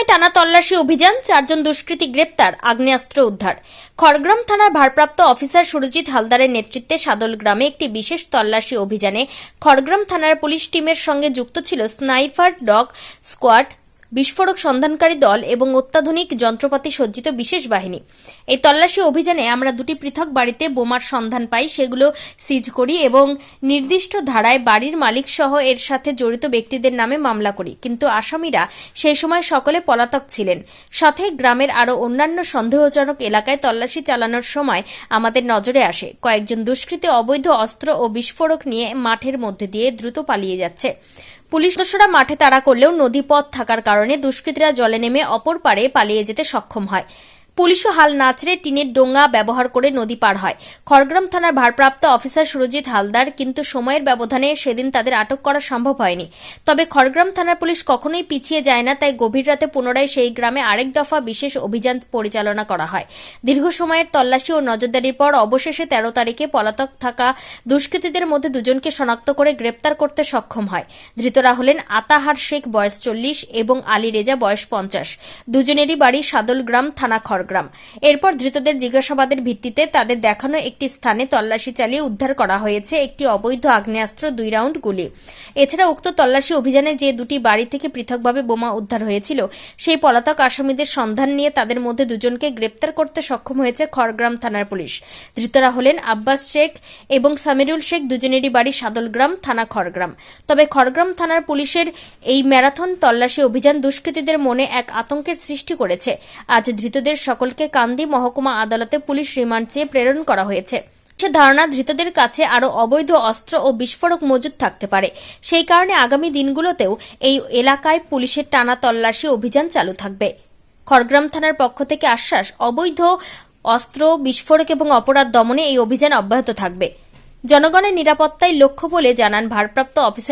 খড়গ্রামে টানা তল্লাশি অভিযান, চারজন দুষ্কৃতী গ্রেপ্তার, আগ্নেয়াস্ত্র উদ্ধার। খড়গ্রাম থানার ভারপ্রাপ্ত অফিসার সুরজিৎ হালদারের নেতৃত্বে সাদল গ্রামে একটি বিশেষ তল্লাশি অভিযানে খড়গ্রাম থানার পুলিশ টিমের সঙ্গে যুক্ত ছিল স্নাইফার ডগ, স্কোয়াড বিস্ফোরক সন্ধানকারী দল এবং অত্যাধুনিক যন্ত্রপাতি সজ্জিত বিশেষ বাহিনী। এই তল্লাশি অভিযানে আমরা দুটি পৃথক বাড়িতে বোমার সন্ধান পাই, সেগুলো সিজ করি এবং নির্দিষ্ট ধারায় বাড়ির মালিক সহ এর সাথে জড়িত ব্যক্তিদের নামে মামলা করি। কিন্তু আসামিরা সেই সময় সকলে পলাতক ছিলেন। সাথে গ্রামের আরও অন্যান্য সন্দেহজনক এলাকায় তল্লাশি চালানোর সময় আমাদের নজরে আসে। কয়েকজন দুষ্কৃতী অবৈধ অস্ত্র ও বিস্ফোরক নিয়ে মাঠের মধ্যে দিয়ে দ্রুত পালিয়ে যাচ্ছে। পুলিশ সদস্যরা মাঠে তাড়া করলেও নদীপথ থাকার কারণে দুষ্কৃতীরা জলে নেমে অপর পারে পালিয়ে যেতে সক্ষম হয়। পুলিশও হাল না ছেড়ে টিনের ডোঙ্গা ব্যবহার করে নদী পার হয়। খড়গ্রাম থানার ভারপ্রাপ্ত অফিসার সুরজিৎ হালদার কিন্তু সময়ের ব্যবধানে সেদিন তাদের আটক করা সম্ভব হয়নি। তবে খড়গ্রাম থানার পুলিশ কখনোই পিছিয়ে যায় না, তাই গভীর রাতে পুনরায় সেই গ্রামে আরেক দফা বিশেষ অভিযান পরিচালনা করা হয়। দীর্ঘ সময়ের তল্লাশি ও নজরদারির পর অবশেষে তেরো তারিখে পলাতক থাকা দুষ্কৃতীদের মধ্যে দুজনকে শনাক্ত করে গ্রেপ্তার করতে সক্ষম হয়। ধৃতরা হলেন আতাহার শেখ, বয়স চল্লিশ, এবং আলী রেজা, বয়স পঞ্চাশ। দুজনেরই বাড়ি সাদলগ্রাম থানা খড়গ্রাম। এরপর ধৃতদের জিজ্ঞাসাবাদের ভিত্তিতে তাদের দেখানো একটি স্থানে তল্লাশি চালিয়ে উদ্ধার করা হয়েছে একটি অবৈধ আগ্নেয়াস্ত্র দুই রাউন্ড গুলি। এছাড়া উক্ত তল্লাশি অভিযানে যে দুটি বাড়ি থেকে পৃথকভাবে বোমা উদ্ধার হয়েছিল, সেই পলাতক আসামিদের সন্ধান নিয়ে তাদের মধ্যে দুজনকে গ্রেপ্তার করতে সক্ষম হয়েছে খড়গ্রাম থানার পুলিশ। ধৃতরা হলেন আব্বাস শেখ এবং সামিরুল শেখ, দুজনেরই বাড়ি সাদলগ্রাম থানা খড়গ্রাম। তবে খড়গ্রাম থানার পুলিশের এই ম্যারাথন তল্লাশি অভিযান দুষ্কৃতীদের মনে এক আতঙ্কের সৃষ্টি করেছে। আজ ধৃতদের সকলকে কান্দি মহকুমা আদালতে পুলিশ রিমান্ড চেয়ে প্রেরণ করা হয়েছে। ধারণা, ধৃতদের কাছে আরও অবৈধ অস্ত্র ও বিস্ফোরক মজুদ থাকতে পারে। সেই কারণে আগামী দিনগুলোতেও এই এলাকায় পুলিশের টানা তল্লাশি অভিযান চালু থাকবে। খড়গ্রাম থানার পক্ষ থেকে আশ্বাস, অবৈধ অস্ত্র, বিস্ফোরক এবং অপরাধ দমনে এই অভিযান অব্যাহত থাকবে। জনগণের নিরাপত্তায় লক্ষ্য বলে জানান ভারপ্রাপ্ত অফিসার